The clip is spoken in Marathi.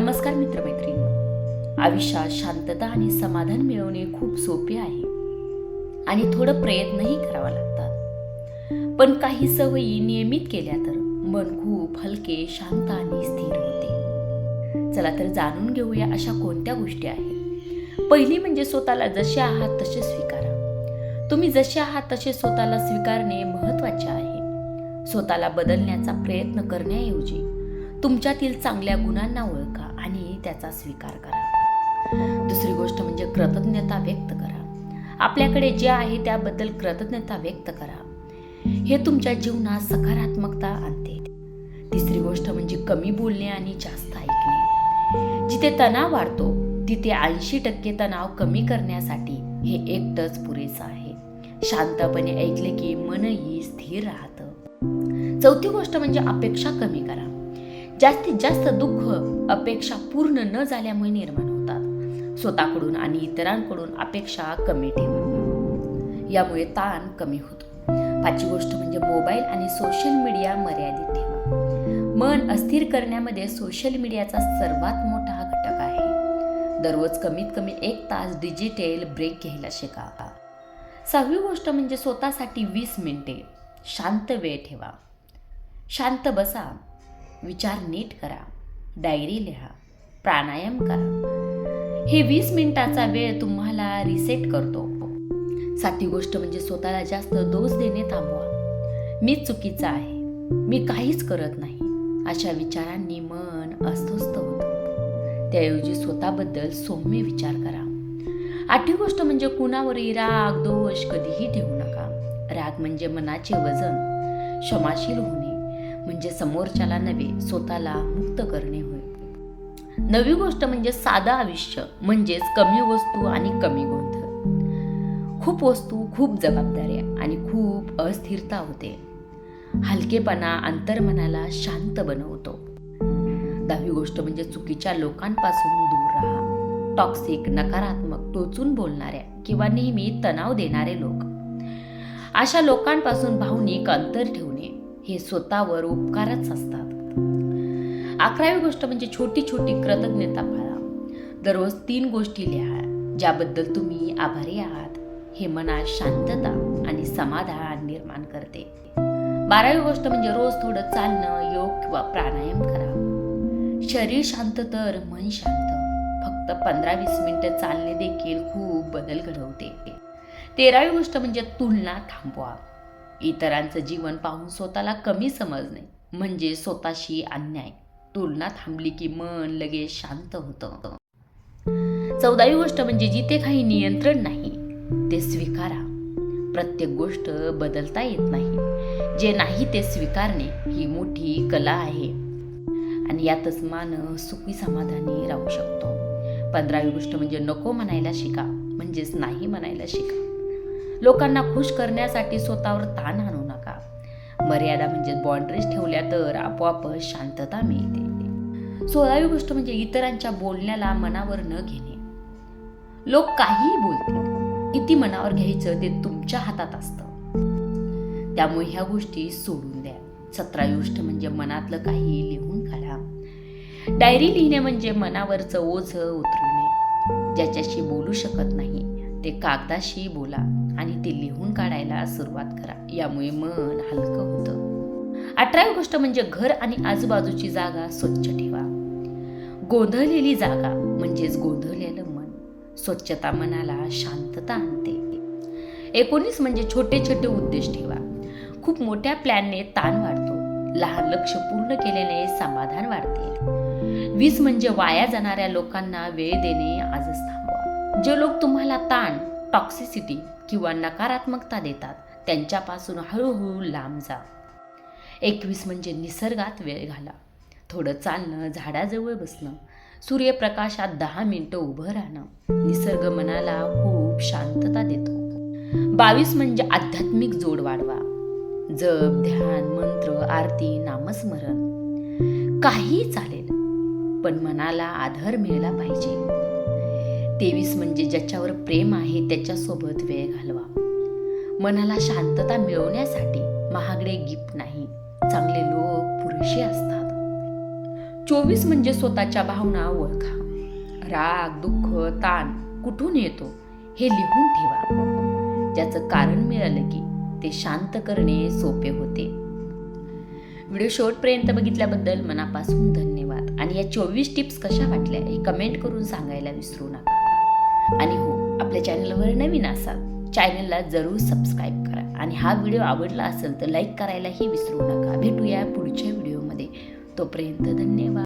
नमस्कार मित्रमैत्रिणी आयुष्यात शांतता आणि समाधान मिळवणे खूप सोपे आहे. आणि थोडं प्रयत्नही करावा लागतात. पण काही सवयी नियमित केल्या तर मन खूप हलके शांत आणि स्थिर होते. चला तर जाणून घेऊया अशा कोणत्या गोष्टी आहेत. पहिली म्हणजे स्वतःला जसे आहात तसे स्वीकारा. तुम्ही जसे आहात तसे स्वतःला स्वीकारणे महत्त्वाचे आहे. स्वतःला बदलण्याचा प्रयत्न करण्याऐवजी तुमच्यातील चांगल्या गुणांना ओळखा. तुम्ही त्याचा स्वीकार करा. दुसरी गोष्ट म्हणजे कृतज्ञता व्यक्त करा. आपल्याकडे जे आहे त्याबद्दल कृतज्ञता व्यक्त करा. हे तुमच्या जीवनात सकारात्मकता आणते. तिसरी गोष्ट म्हणजे कमी बोलणे आणि जास्त ऐकणे. जिथे तणाव वाढतो तिथे ऐंशी टक्के तणाव कमी करण्यासाठी हे एकटंच पुरेसं आहे. शांतपणे ऐकले की मनही स्थिर राहतं. चौथी गोष्ट म्हणजे अपेक्षा कमी करा. जास्तीत जास्त दुःख अपेक्षा पूर्ण न झाल्यामुळे निर्माण होतात. स्वतःकडून आणि इतरांकडून अपेक्षा कमी ठेवा यामुळे ताण कमी होतो. पाचवी गोष्ट म्हणजे मोबाईल आणि सोशल मीडिया मर्यादित ठेवा मन अस्थिर करण्यामध्ये सोशल मीडियाचा सर्वात मोठा घटक आहे. दररोज कमीत कमी एक तास डिजिटल ब्रेक घ्यायला शिका. सहावी गोष्ट म्हणजे स्वतःसाठी वीस मिनिटे शांत वेळ ठेवा. शांत बसा. विचार नीट करा. डायरी लिहा. प्राणायाम करा. हे वीस मिनिटाचा वेळ तुम्हाला रिसेट करतो. साती गोष्ट म्हणजे स्वतःला जास्त दोष देणे थांबवा. मी चुकीचा आहे. मी काहीच करत नाही. अशा विचारांनी मन अस्वस्थ होतं. त्याऐवजी स्वतःबद्दल सौम्य विचार करा. आठवी गोष्ट म्हणजे कुणावरही राग दोष कधीही ठेवू नका. राग म्हणजे मनाचे वजन. क्षमाशील होणे. म्हणजे समोरच्याला नव्हे स्वतःला मुक्त करणे होय. नवी गोष्ट म्हणजे साधं आयुष्य म्हणजेच कमी वस्तू आणि कमी गोंधळ खूप वस्तू खूप जबाबदाऱ्या आणि खूप अस्थिरता होते. हलकेपणा अंतर्मनाला शांत बनवतो. दहावी गोष्ट म्हणजे चुकीच्या लोकांपासून दूर राहा. टॉक्सिक नकारात्मक टोचून बोलणाऱ्या किंवा नेहमी तणाव देणारे लोक. अशा लोकांपासून भावनिक अंतर ठेवू हे स्वतःवर उपकारच असतात. अकरावी गोष्ट म्हणजे छोटी छोटी कृतज्ञता पाळा दररोज तीन गोष्टी लिहा ज्याबद्दल तुम्ही आभारी आहात. हे मनात शांतता आणि समाधान निर्माण करते. बारावी गोष्ट म्हणजे रोज थोडं चालणं योग किंवा प्राणायाम करा. शरीर शांत तर मन शांत. फक्त पंधरा वीस मिनिटं चालणे देखील खूप बदल घडवते. तेरावी गोष्ट म्हणजे तुलना थांबवा. इतरांचं जीवन पाहून स्वतःला कमी समजणे म्हणजे स्वतःशी अन्याय. तुलना थांबली की मन लगेच शांत होतं. चौदावी गोष्ट म्हणजे जिथे काही नियंत्रण नाही ते स्वीकारा. प्रत्येक गोष्ट बदलता येत नाही. जे नाही ते स्वीकारणे ही मोठी कला आहे. आणि यातच माणूस सुखी समाधानी राहू शकतो. पंधरावी गोष्ट म्हणजे नको म्हणायला शिका म्हणजेच नाही म्हणायला शिका. लोकांना खुश करण्यासाठी स्वतःवर ताण आणू नका. मर्यादा म्हणजे बाउंड्रीज ठेवल्या तर आपोआप शांतता मिळते. सोळावी गोष्ट म्हणजे इतरांच्या बोलण्याला मनावर न घेणे. लोक काहीही बोलतील किती मनावर घ्यायचं ते तुमच्या हातात असतं. त्यामुळे ह्या गोष्टी सोडून द्या. सतरावी गोष्ट म्हणजे मनातलं काही लिहून काढा. डायरी लिहिणे म्हणजे मनावरचं ओझ उतरवणे ज्याच्याशी बोलू शकत नाही. ते कागदाशी बोला आणि ते लिहून काढायला सुरुवात करा. यामुळे मन हलकं होतं. अठरावी गोष्ट म्हणजे घर आणि आजूबाजूची जागा स्वच्छ ठेवा. गोंधळलेली जागा म्हणजेच गोंधळलेलं मन. स्वच्छता मनाला शांतता आणते. एकोणीस म्हणजे छोटे छोटे उद्देश ठेवा. खूप मोठ्या प्लॅनने ताण वाढतो. लहान लक्ष पूर्ण केल्याने समाधान वाढते. वीस म्हणजे वाया जाणाऱ्या लोकांना वेळ देणे आजच थांबवा. जे लोक तुम्हाला ताण टॉक्सिसिटी किंवा नकारात्मकता देतात त्यांच्यापासून हळूहळू लांब जा. एकवीस म्हणजे निसर्गात वेळ घाला. थोडं चालणं झाडाजवळ बसणं सूर्यप्रकाशात दहा मिनटं उभं राहणं निसर्ग मनाला खूप शांतता देतो. बावीस म्हणजे आध्यात्मिक जोड वाढवा. जप ध्यान मंत्र आरती नामस्मरण. काहीही चालेल पण मनाला आधार मिळाला पाहिजे. तेवीस म्हणजे ज्याच्यावर प्रेम आहे त्याच्यासोबत वेळ घालवा. मनाला शांतता मिळवण्यासाठी महागडे गिफ्ट नाही. चांगले लोक पुरेसे असतात. चोवीस म्हणजे स्वतःच्या भावना ओळखा. राग दुःख ताण कुठून येतो हे लिहून ठेवा. ज्याचं कारण मिळालं की ते शांत करणे सोपे होते. व्हिडिओ शेवटपर्यंत बघितल्याबद्दल मनापासून धन्यवाद. आणि या चोवीस टिप्स कशा वाटल्या हे कमेंट करून सांगायला विसरू नका. आणि हो आपल्या चॅनलवर नवीन असाल चॅनलला जरूर सबस्क्राईब करा. आणि हा व्हिडिओ आवडला असेल तर लाईक करायलाही विसरू नका. भेटूया पुढच्या व्हिडिओमध्ये तोपर्यंत धन्यवाद.